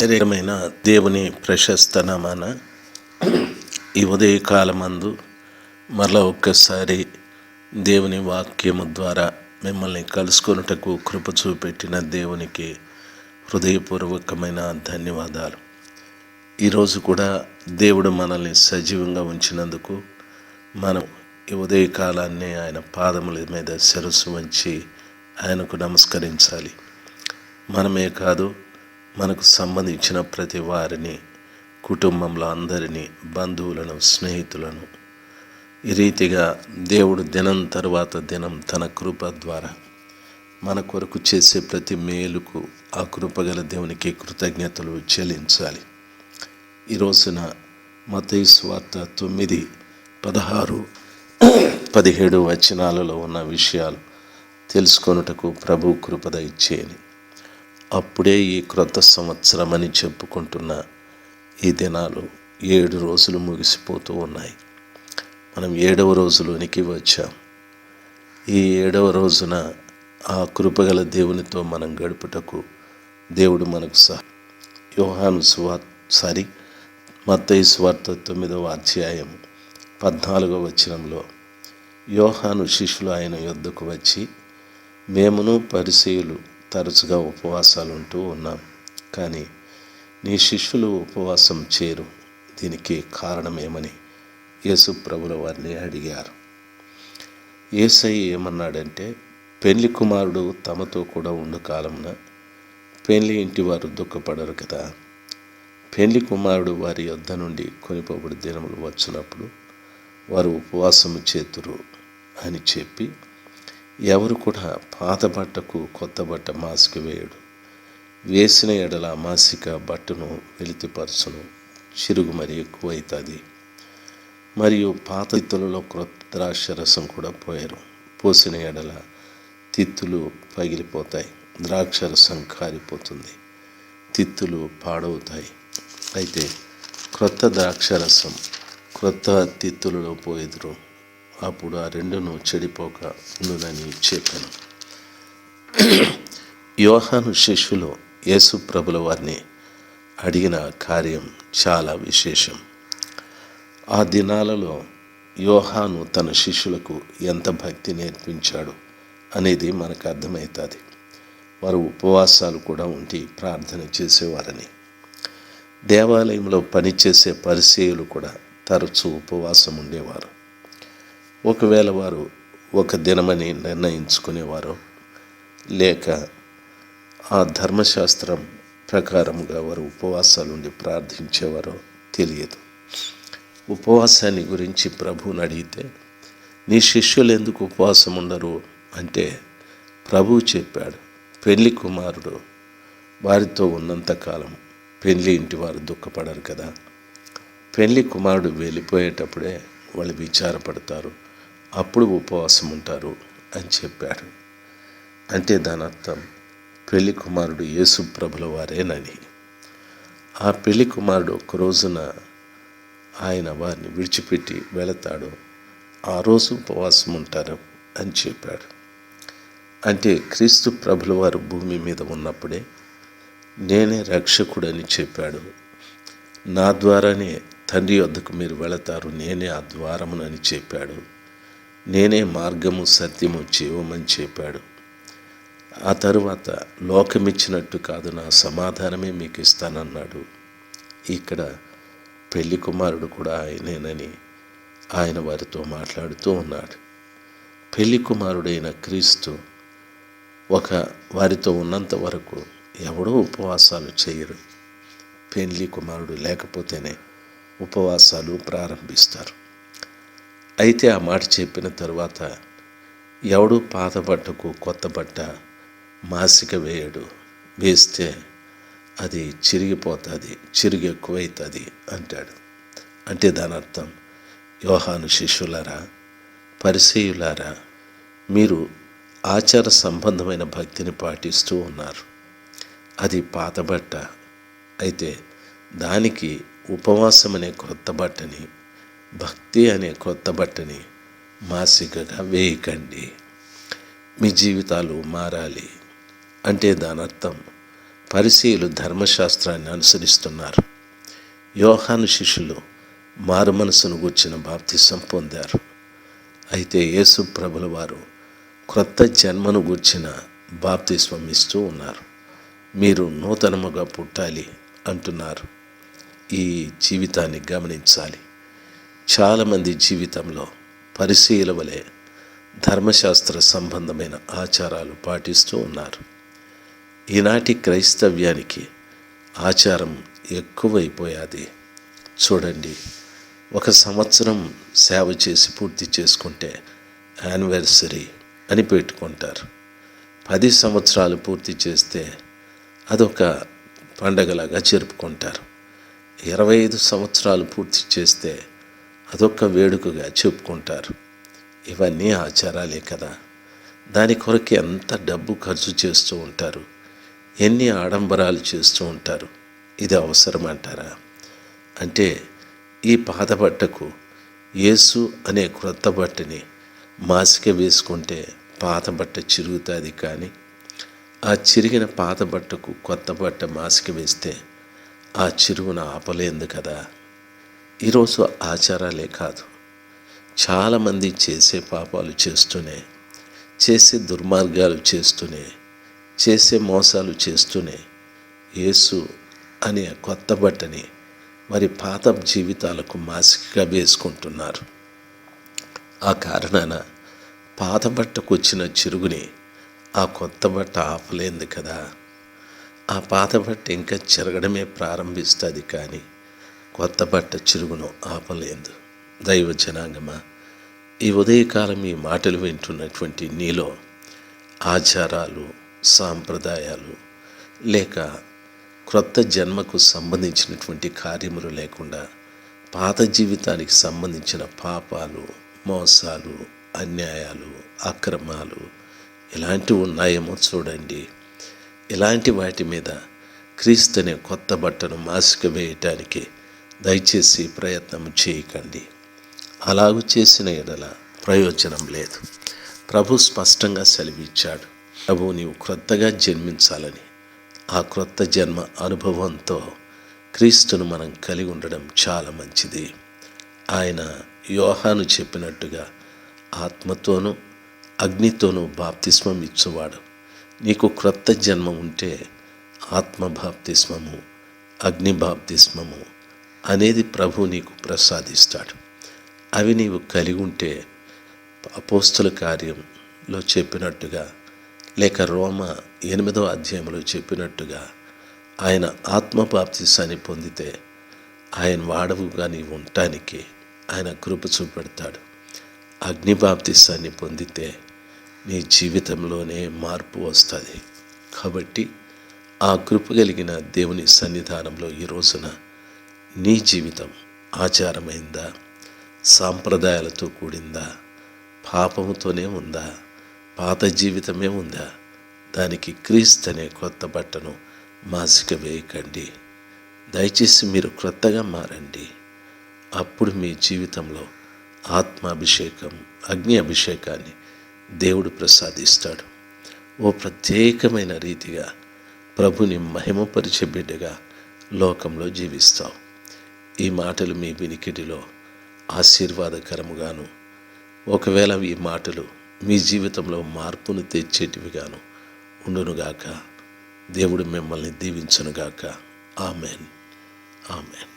శరీరమైన దేవుని ప్రశస్త నామాన ఈ ఉదయకాలమందు మరలా ఒక్కసారి దేవుని వాక్యము ద్వారా మిమ్మల్ని కలుసుకొనుటకు కృప చూపెట్టిన దేవునికి హృదయపూర్వకమైన ధన్యవాదాలు. ఈరోజు కూడా దేవుడు మనల్ని సజీవంగా ఉంచినందుకు మనం ఈ ఉదయకాలాన్ని ఆయన పాదముల మీద శిరస్సు వంచి ఆయనకు నమస్కరించాలి. మనమే కాదు మనకు సంబంధించిన ప్రతి వారిని కుటుంబంలో అందరినీ బంధువులను స్నేహితులను. ఈ రీతిగా దేవుడు దినం తర్వాత దినం తన కృప ద్వారా మన కొరకు చేసే ప్రతి మేలుకు ఆ కృపగల దేవునికి కృతజ్ఞతలు చెల్లించాలి. ఈ రోజున మతయి స్వార్త తొమ్మిది పదహారు పదిహేడు వచనాలలో ఉన్న విషయాలు తెలుసుకొనుటకు ప్రభు కృపద ఇచ్చేయని. అప్పుడే ఈ క్రొత్త సంవత్సరం అని చెప్పుకుంటున్న ఈ దినాలు ఏడు రోజులు ముగిసిపోతూ ఉన్నాయి. మనం ఏడవ రోజులోనికి వచ్చాం. ఈ ఏడవ రోజున ఆ కృపగల దేవునితో మనం గడుపుటకు దేవుడు మనకు సహ యోహాను స్వార్ సారీ మత్తయి స్వార్త తొమ్మిదవ అధ్యాయం పద్నాలుగవ వచనంలో యోహాను శిష్యులు ఆయన యొద్దకు వచ్చి మేమును పరిచయులు తరచుగా ఉపవాసాలు ఉంటూ ఉన్నాం. కానీ నీ శిష్యులు ఉపవాసం చేరు. దీనికి కారణమేమని యేసు ప్రభుల వారిని అడిగారు. ఏసై ఏమన్నాడంటే పెళ్ళి కుమారుడు తమతో కూడా ఉండు కాలంన పెళ్ళి ఇంటి వారు దుఃఖపడరు కదా. పెళ్ళి కుమారుడు వారి యొద్ద నుండి కొనిపోబడి దినములు వచ్చినప్పుడు వారు ఉపవాసము చేతురు అని చెప్పి ఎవరు కూడా పాత బట్టకు కొత్త బట్ట మాసిక వేయడు. వేసిన ఎడల మాసిక బట్టను వెలితిపరచును. చిరుగు మరి ఎక్కువైతుంది. మరియు పాత తిత్తులలో క్రొత్త ద్రాక్ష రసం కూడా పోయారు. పోసిన ఎడల తిత్తులు పగిలిపోతాయి. ద్రాక్ష రసం కారిపోతుంది. తిత్తులు పాడవుతాయి. అయితే క్రొత్త ద్రాక్ష రసం క్రొత్త తిత్తులలో పోయేదురు. అప్పుడు ఆ రెండును చెడిపోక ఉండునని చెప్పాను. యోహాను శిష్యులు యేసు ప్రభుల వారిని అడిగిన కార్యం చాలా విశేషం. ఆ దినాలలో యోహాను తన శిష్యులకు ఎంత భక్తి నేర్పించాడు అనేది మనకు అర్థమవుతుంది. వారు ఉపవాసాలు కూడా ఉండి ప్రార్థన చేసేవారని. దేవాలయంలో పనిచేసే పరిచయులు కూడా తరచూ ఉపవాసం ఉండేవారు. ఒకవేళ వారు ఒక దినమని నిర్ణయించుకునేవారో లేక ఆ ధర్మశాస్త్రం ప్రకారముగా వారు ఉపవాసాలుండి ప్రార్థించేవారో తెలియదు. ఉపవాసాన్ని గురించి ప్రభువుని అడిగితే నీ శిష్యులు ఎందుకు ఉపవాసం ఉండరు? అంటే ప్రభువు చెప్పాడు పెళ్ళి కుమారుడు వారితో ఉన్నంతకాలం పెళ్ళి ఇంటి వారు దుఃఖపడరు కదా. పెళ్ళి కుమారుడు వెళ్ళిపోయేటప్పుడే వాళ్ళు విచారపడతారు. అప్పుడు ఉపవాసం ఉంటారు అని చెప్పాడు అంటే దాని అర్థం పెళ్ళి కుమారుడు యేసు ప్రభుల వారేనని. ఆ పెళ్ళి కుమారుడు ఒక రోజున ఆయన వారిని విడిచిపెట్టి వెళతాడు. ఆ రోజు ఉపవాసం ఉంటారు అని చెప్పాడు. అంటే క్రీస్తు ప్రభుల వారు భూమి మీద ఉన్నప్పుడే నేనే రక్షకుడని చెప్పాడు. నా ద్వారానే తండ్రి వద్దకు మీరు వెళతారు. నేనే ఆ ద్వారమునని చెప్పాడు. నేనే మార్గము సత్యము జీవమని చెప్పాడు. ఆ తరువాత లోకమిచ్చినట్టు కాదు నా సమాధానమే మీకు ఇస్తానన్నాడు. ఇక్కడ పెళ్ళి కుమారుడు కూడా ఆయనేనని ఆయన వారితో మాట్లాడుతూ ఉన్నాడు. పెళ్ళి కుమారుడైన క్రీస్తు ఒక వారితో ఉన్నంత వరకు ఎవడో ఉపవాసాలు చేయరు. పెళ్ళి కుమారుడు లేకపోతేనే ఉపవాసాలు ప్రారంభిస్తారు. అయితే ఆ మాట చెప్పిన తర్వాత ఎవడు పాత బట్టకు కొత్త బట్ట మాసిక వేయడు వేస్తే అది చిరిగిపోతుంది చిరిగి ఎక్కువైతుంది అంటాడు. అంటే దాని అర్థం యోహాను శిష్యులారా పరిచయులారా మీరు ఆచార సంబంధమైన భక్తిని పాటిస్తూ ఉన్నారు. అది పాత బట్ట అయితే దానికి ఉపవాసం అనే కొత్త బట్టని భక్తి అనే కొత్త బట్టని మాసికగా వేయకండి. మీ జీవితాలు మారాలి అంటే దాని అర్థం పరిశీలు ధర్మశాస్త్రాన్ని అనుసరిస్తున్నారు. యోహాను శిష్యులు మారు మనసును గూర్చిన బాప్తిసం పొందారు. అయితే యేసు ప్రభుల వారు క్రొత్త జన్మను గూర్చిన బాప్తిస్వం ఇస్తూ ఉన్నారు. మీరు నూతనముగా పుట్టాలి అంటున్నారు. ఈ జీవితాన్ని గమనించాలి. చాలామంది జీవితంలో పరిశీల వలె ధర్మశాస్త్ర సంబంధమైన ఆచారాలు పాటిస్తూ ఉన్నారు. ఈనాటి క్రైస్తవ్యానికి ఆచారం ఎక్కువైపోయాది. చూడండి ఒక సంవత్సరం సేవ చేసి పూర్తి చేసుకుంటే యానివర్సరీ అని పెట్టుకుంటారు. పది సంవత్సరాలు పూర్తి చేస్తే అదొక పండగలాగా జరుపుకుంటారు. ఇరవై ఐదు సంవత్సరాలు పూర్తి చేస్తే అదొక వేడుకగా చెప్పుకుంటారు. ఇవన్నీ ఆచారాలే కదా. దాని కొరకు ఎంత డబ్బు ఖర్చు చేస్తూ ఉంటారు. ఎన్ని ఆడంబరాలు చేస్తూ ఉంటారు. ఇది అవసరం అంటారా? అంటే ఈ పాత బట్టకు యేసు అనే క్రొత్త బట్టని మాసిక వేసుకుంటే పాత బట్ట చిరుగుతుంది కానీ ఆ చిరిగిన పాత బట్టకు కొత్త బట్ట మాసిక వేస్తే ఆ చిరువును ఆపలేదు కదా. ఈరోజు ఆచారాలే కాదు. చాలామంది చేసే పాపాలు చేస్తూనే చేసే దుర్మార్గాలు చేస్తూనే చేసే మోసాలు చేస్తూనే యేసు అనే కొత్త బట్టని మరి పాత జీవితాలకు మాసికగా వేసుకుంటున్నారు. ఆ కారణాన పాత బట్టకు వచ్చిన చిరుగుని ఆ కొత్త బట్ట ఆపలేదు కదా. ఆ పాత బట్ట ఇంకా చెరగడమే ప్రారంభిస్తుంది కానీ కొత్త బట్ట చిరుగును ఆపలేదు. దైవ జనాంగమా ఈ ఉదయకాలం ఈ మాటలు వింటున్నటువంటి నీలో ఆచారాలు సాంప్రదాయాలు లేక క్రొత్త జన్మకు సంబంధించినటువంటి కార్యములు లేకుండా పాత జీవితానికి సంబంధించిన పాపాలు మోసాలు అన్యాయాలు అక్రమాలు ఇలాంటివి ఉన్నాయేమో చూడండి. ఇలాంటి వాటి మీద క్రీస్తునే కొత్త బట్టను మాసిక వేయటానికి దయచేసి ప్రయత్నం చేయకండి. అలాగు చేసిన ఎడల ప్రయోజనం లేదు. ప్రభు స్పష్టంగా సెలవిచ్చాడు. ప్రభు నీవు క్రొత్తగా జన్మించాలని. ఆ క్రొత్త జన్మ అనుభవంతో క్రీస్తును మనం కలిగి ఉండడం చాలా మంచిది. ఆయన యోహాను చెప్పినట్టుగా ఆత్మతోనూ అగ్నితోనూ బాప్తిస్మం ఇచ్చేవాడు. నీకు క్రొత్త జన్మ ఉంటే ఆత్మ బాప్తిస్మము అగ్ని బాప్తిస్మము అనేది ప్రభు నీకు ప్రసాదిస్తాడు. అవి నీవు కలిగి ఉంటే అపోస్తుల కార్యంలో చెప్పినట్టుగా లేక రోమ ఎనిమిదో అధ్యాయంలో చెప్పినట్టుగా ఆయన ఆత్మపాప్తిసాన్ని పొందితే ఆయన వాడవుగా నీవు ఉండటానికి ఆయన కృప చూపెడతాడు. అగ్నిపాప్తిశాన్ని పొందితే నీ జీవితంలోనే మార్పు వస్తుంది. కాబట్టి ఆ కృప కలిగిన దేవుని సన్నిధానంలో ఈ రోజున నీ జీవితం ఆచారమైందా? సాంప్రదాయాలతో కూడిందా? పాపముతోనే ఉందా? పాత జీవితమే ఉందా? దానికి క్రీస్తనే కొత్త బట్టను మాసిక వేయకండి. దయచేసి మీరు క్రొత్తగా మారండి. అప్పుడు మీ జీవితంలో ఆత్మాభిషేకం అగ్ని అభిషేకాన్ని దేవుడు ప్రసాదిస్తాడు. ఓ ప్రత్యేకమైన రీతిగా ప్రభుని మహిమపరిచే బిడ్డగా లోకంలో జీవిస్తావు. ఈ మాటలు మీ వినికిడిలో ఆశీర్వాదకరముగాను. ఒకవేళ ఈ మాటలు మీ జీవితంలో మార్పును తెచ్చేటివిగాను ఉండునుగాక దేవుడు మిమ్మల్ని దీవించునుగాక. ఆమెన్. ఆమెన్.